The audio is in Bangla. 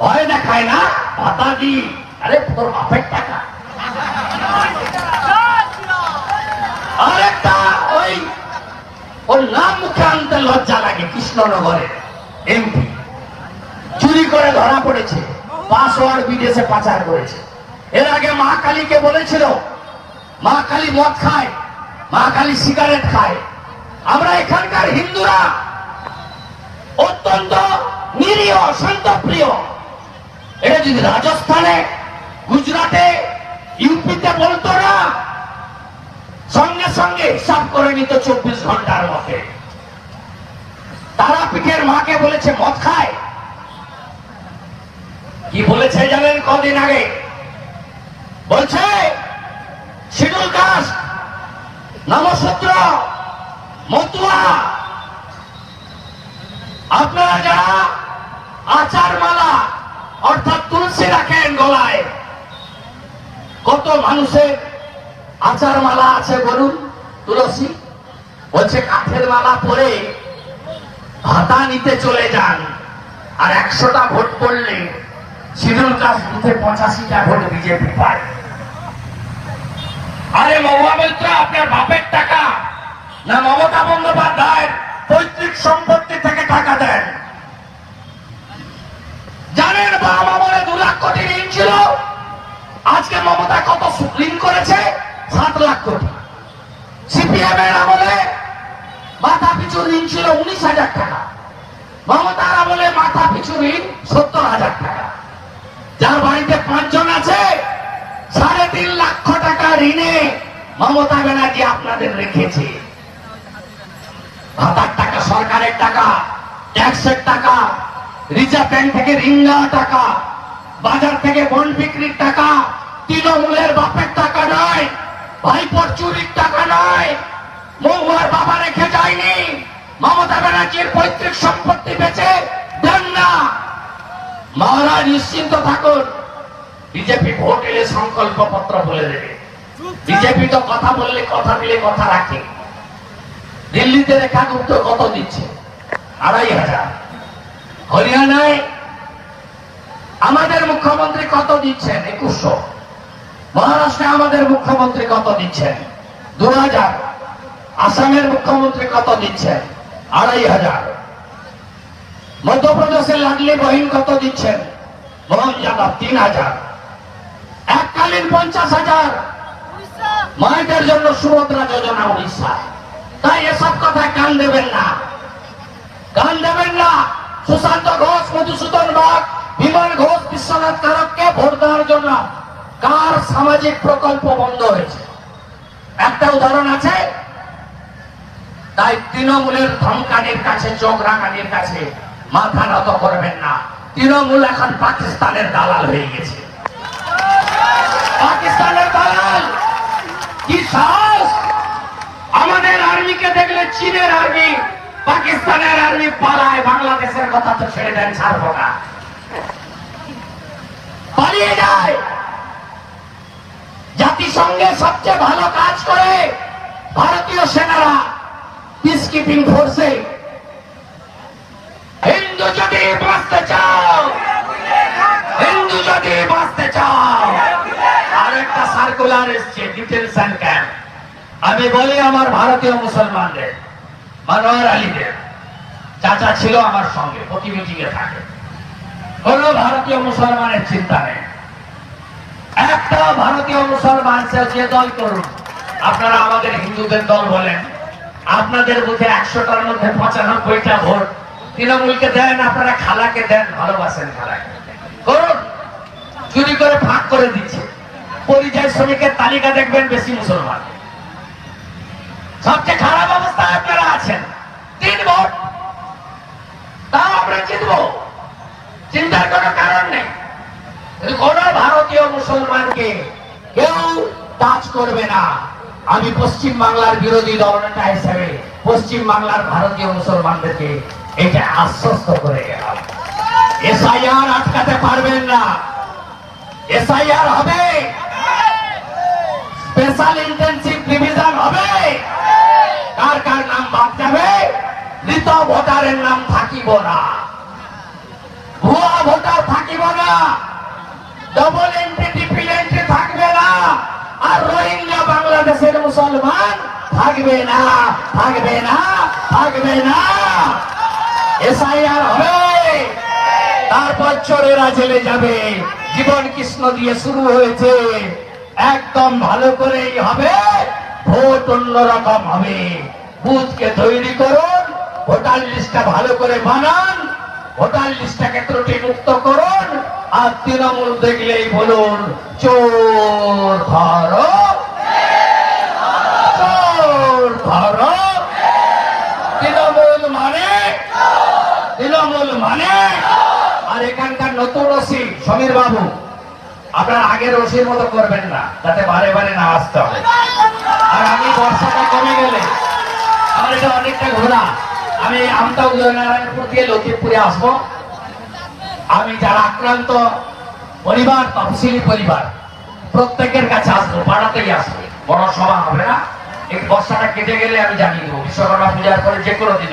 ভয় দেখায় না ভাতা দি আরে, তোর বাপের টাকা। আরেকটা ওই, ওর নাম মুখে আনতে লজ্জা লাগে কৃষ্ণনগরে এমপি চুরি করে ধরা পড়েছে, পাসওয়ার্ড বিদেশে পাচার করেছে। এর আগে মা কালীকে বলেছিল, মা কালী মদ খায়, মা কালী সিগারেট খায়। আমরা এখানকার হিন্দুরা অত্যন্ত নিরীহ, শান্তপ্রিয়। এটা যদি রাজস্থানে, গুজরাটে, ইউপিতে বলতো না, সঙ্গে সঙ্গে হিসাব করে নিত চব্বিশ ঘণ্টার মধ্যে। তারা পিঠের মাকে বলেছে, মদ খায়? কি বলেছে জানেন কদিন আগে? বলছে শিডুল কাস্ট, নমসূত্র, মতুয়া, আপনারা যারা আচার মালা অর্থাৎ তুলসী রাখেন গলায়। কত মানুষের আচার মালা আছে বলুন, তুলসী? বলছে, কাঠের মালা পরে ভাতা নিতে চলে যান। আর একশোটা ভোট পড়লে শিডিউল কাস্ট বুথে পঁচাশিটা ভোট বিজেপি পায়। আরে মহুয়া মৈত্র, আপনার বাপের টাকা না মমতা বন্দ্যোপাধ্যায়ের পৈতৃক সম্পত্তি থেকে টাকা দেন? আজকে মমতা কত ঋণ করেছে? সাত লাখ কোটি। সিপিএম আমলে মাথা পিছু ঋণ ছিল উনিশ হাজার টাকা। মমতার আমলে মাথা পিছু ঋণ সত্তর হাজার টাকা। যার বাড়িতে পাঁচজন আছে, সাড়ে তিন লক্ষ টাকা ঋণে মমতা ব্যানার্জি আপনাদের রেখেছে। ভাতার টাকা, সরকারের টাকা, ট্যাক্সের টাকা রিজার্ভ ব্যাংক থেকে ঋণ নেওয়া টাকা বাজার থেকে বন্ড বিক্রির টাকা তৃণমূলের বাপের টাকা নয় ভাইপোর চুরির টাকা নয় মহুয়ার বাবা রেখে যায়নি মমতা ব্যানার্জির পৈতৃক সম্পত্তি বেচে দেন না। মহারাজ নিশ্চিন্ত থাকুন বিজেপি ভোট এলে সংকল্প পত্র বলে দেবে। বিজেপি তো কথা বললে কথা দিলে কথা রাখে। দিল্লিতে রেখা গুপ্ত কত দিচ্ছে? আড়াই হাজার। হরিয়ানায় আমাদের মুখ্যমন্ত্রী কত দিচ্ছেন? একুশশো। মহারাষ্ট্রে আমাদের মুখ্যমন্ত্রী কত দিচ্ছেন? দু হাজার আসামের মুখ্যমন্ত্রী কত দিচ্ছেন? আড়াই হাজার। মধ্যপ্রদেশের লাডলি বহিন কত দিচ্ছেন? মোহন যাদব, তিন হাজার। এককালীন পঞ্চাশ হাজার। মায়েদের জন্য সুভদ্রা যোজনা উড়িষ্যা তাই এসব কান কান দেবেন না। সুশান্ত ঘোষ, মধুসূদন বাগ বিমান ঘোষ, বিশ্বনাথ কারককে ভোট দেওয়ার জন্য কার সামাজিক প্রকল্প বন্ধ হয়েছে? একটা উদাহরণ আছে? তাই তৃণমূলের ধমকানির কাছে, চোখ রাঙানির কাছে মাথা নত করবেন না। তৃণমূল এখন পাকিস্তানের দালাল হয়ে গেছে। পাকিস্তানের দালাল! কি সাহস! আমাদের আর্মিকে দেখলে চীনের আর্মি পাকিস্তানের আর্মি পালায়, বাংলাদেশের কথা তো ছেড়ে দেন, ছাড়বো না। পালিয়ে যায়। জাতিসংঘে সবচেয়ে ভালো কাজ করে ভারতীয় সেনারা পিস কিপিং ফোর্সে হিন্দু যদি বাঁচতে চাও, হিন্দু যদি বাঁচতে চাও, আর একটা সার্কুলার এসছে ডিটেনশন ক্যাম্প আমি বলি আমার ভারতীয় মুসলমানদের মানোয়ার আলীদের। চাচা ছিল আমার সঙ্গে প্রতি থাকে। কোন ভারতীয় মুসলমানের চিন্তা নেই। একটা ভারতীয় মুসলমান যে দল করুন আপনারা আমাদের হিন্দুদের দল বলেন, আপনাদের বুথে একশোটার মধ্যে পঁচানব্বইটা ভোট তৃণমূলকে দেন, আপনারা খালাকে দেন, ভালোবাসেন খালাকে। করুন। চুরি করে ভাগ করে দিচ্ছে। পরিযায়ী শ্রমিকের তালিকা দেখবেন বেশি মুসলমান। সবচেয়ে খারাপ অবস্থায় আপনারা আছেন। তিন ভোট তাও আমরা জিতবো চিন্তার কোনো কারণ নেই। কোন ভারতীয় মুসলমানকে কেউ টাচ করবে না। আমি পশ্চিম বাংলার বিরোধী দলনেতা হিসেবে পশ্চিম বাংলার ভারতীয় মুসলমানদেরকে এটা আশ্বস্ত করে গেলাম। এসআইআর আটকাতে পারবেন না। এসআইআর হবে। স্পেশাল ইন্টেন্সিভ ডিভিশন হবে কার কার নাম বাদ যাবে ভোটারের নাম থাকিব না। ভুয়া ভোটার থাকিব না। ডবল এন্টিটি পিলেন্টি থাকবে না। আর রোহিঙ্গা বাংলাদেশের মুসলমান থাকবে না। থাকবে না থাকবে না। এসআইআর হবে। তারপর চোরেরা জেলে যাবে। জীবন কৃষ্ণ দিয়ে শুরু হয়েছে। একদম ভালো করেই হবে। ভোট অন্যরকম হবে। বুথকে তৈরি করুন ভোটার লিস্টটা ভালো করে বানান, ভোটার লিস্টটাকে ত্রুটি মুক্ত করুন, আর তৃণমূল দেখলেই বলুন, চোর ধরো চোর ধরো তৃণমূল মানে তৃণমূল মানে। আর এখানকার নতুন রসি সমীর বাবু, আপনার আগের রসির মতো করবেন না যাতে বারে বারে না আসতে হবে। আর আমি বর্ষাটা কমে গেলে, আমার এটা অনেকটা ঘোরা। আমি আমতা উদয়নারায়ণপুর দিয়ে লতিফপুরে আসব। আমি যারা আক্রান্ত পরিবার, তফসিলি পরিবার, প্রত্যেকের কাছে আসব, পাড়াতেই আসব। বড় সভা হবে না। এই বর্ষাটা কেটে গেলে আমি জানিয়ে দেবো। বিশ্বকর্মা পূজার পরে যে কোনো দিন